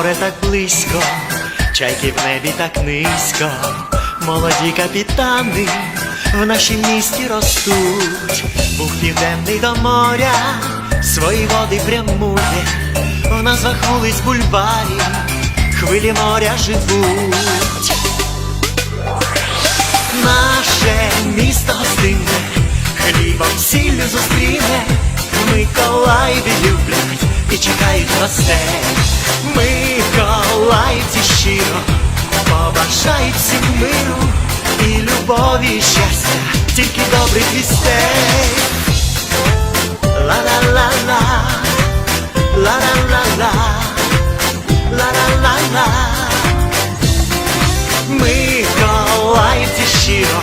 Море так близько, чайки в небі так низько, молоді капітани в нашім місті ростуть, Був південний до моря, свої води прямує, в назвах вулиць бульварів, хвилі моря живуть. Наше місто гостинне, хлібом сіллю зустріне, Миколаєві люблять і чекають гостей. Миколаївці щиро побажають всім миру і любові, і щастя, тільки добрих вістей. Ла-ла-ла-ла, ла-ла-ла-ла, ла-ла-ла-ла. Миколаївці щиро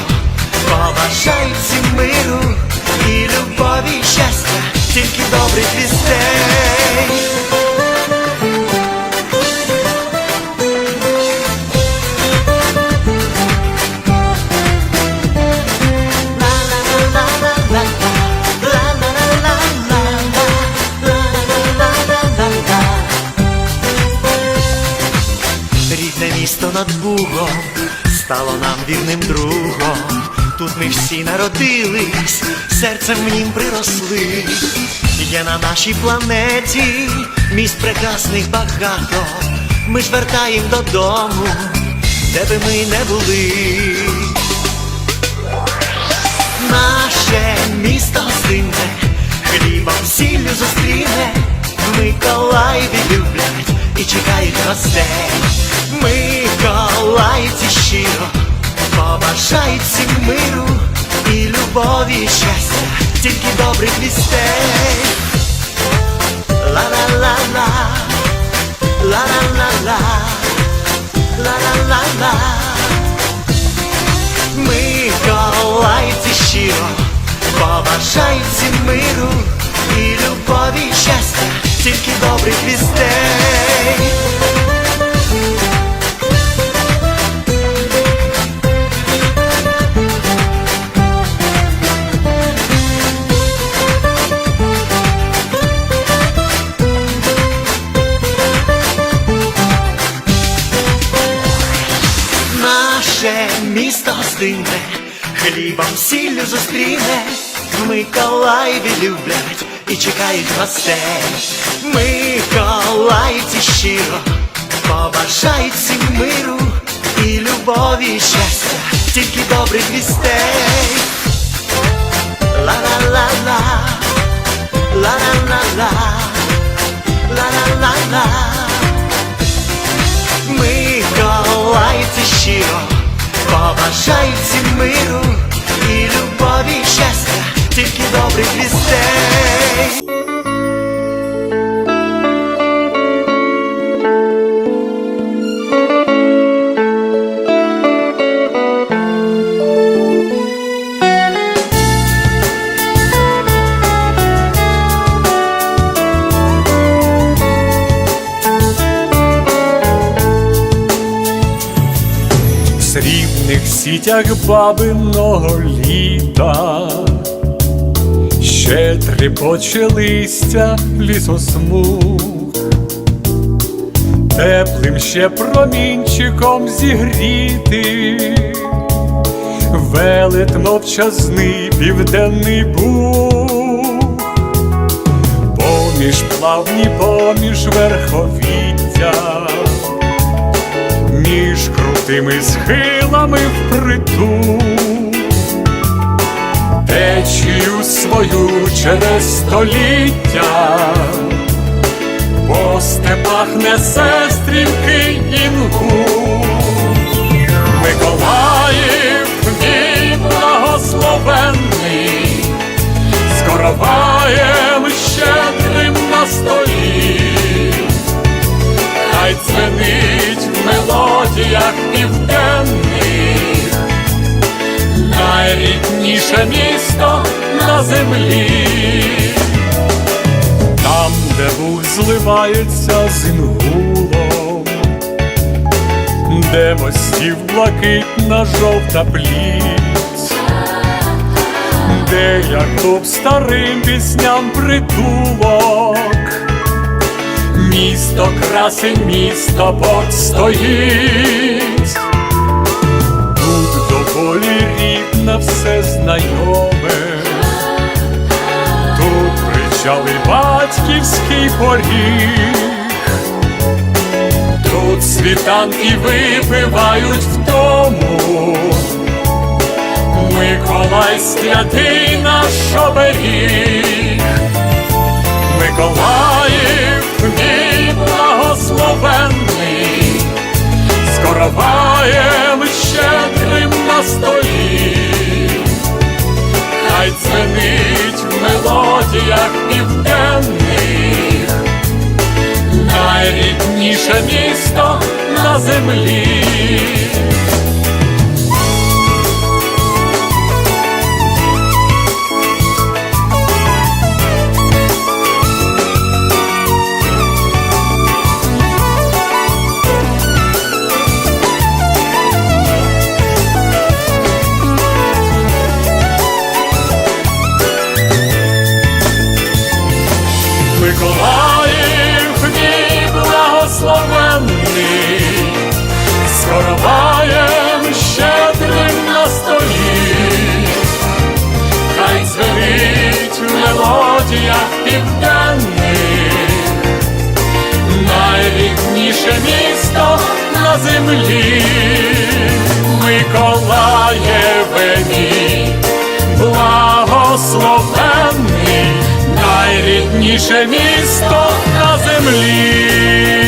побажають всім стало нам вірним другом. Тут ми всі народились, серцем в нім приросли. Є на нашій планеті місць прекрасних багато. Ми ж вертаємо додому, де би ми не були. Наше місто гостинне, хлібом сіллю зустріне, Миколаєві люблять і чекають гостей. Миколаївці щиро побажають всім миру і любові, і щастя, тільки добрих вістей. Ла-ла-ла-ла, ла-ла-ла-ла, ла-ла-ла-ла. Миколаївці щиро побажають всім миру і любові, і щастя, тільки добрих вістей. Місто гостинне, хлібом сіллю зустріне, в Миколаєві люблять і чекають гостей. Миколаївці щиро побажають всім миру і любові, і щастя, тільки добрих вістей. Ла-ла-ла-ла, ла-ла-ла-ла, ла-ла-ла-ла. Побажають всім миру і любові, і щастя, тільки добрих вістей. Сітях бабиного літа, ще трепоче листя лісосмуг, теплим ще промінчиком зігріти, велет мовчазний південний буг, поміж плавні, поміж верховіття. Між крутими схилами впритул, течію свою через століття, по степах несе стрімкий інгул. Миколаїв, мій благословенний, з короваєм щедрим на столі. Хай в мелодіях південних, найрідніше місто на землі, там, де Буг зливається з інгулом, де мостів блакитна жовта пліт, де як старим пісням притулок Місто красень, місто стоїть. Тут доволі рідне все знайоме. Тут причали батьківський поріг. Тут світанки випивають вдому. Миколай святий наш оберіг. Миколаїв найрідніше місто на землі. Мелодіях південний, найрідніше місто на землі, Миколаєве мій благословенний, найрідніше місто на землі.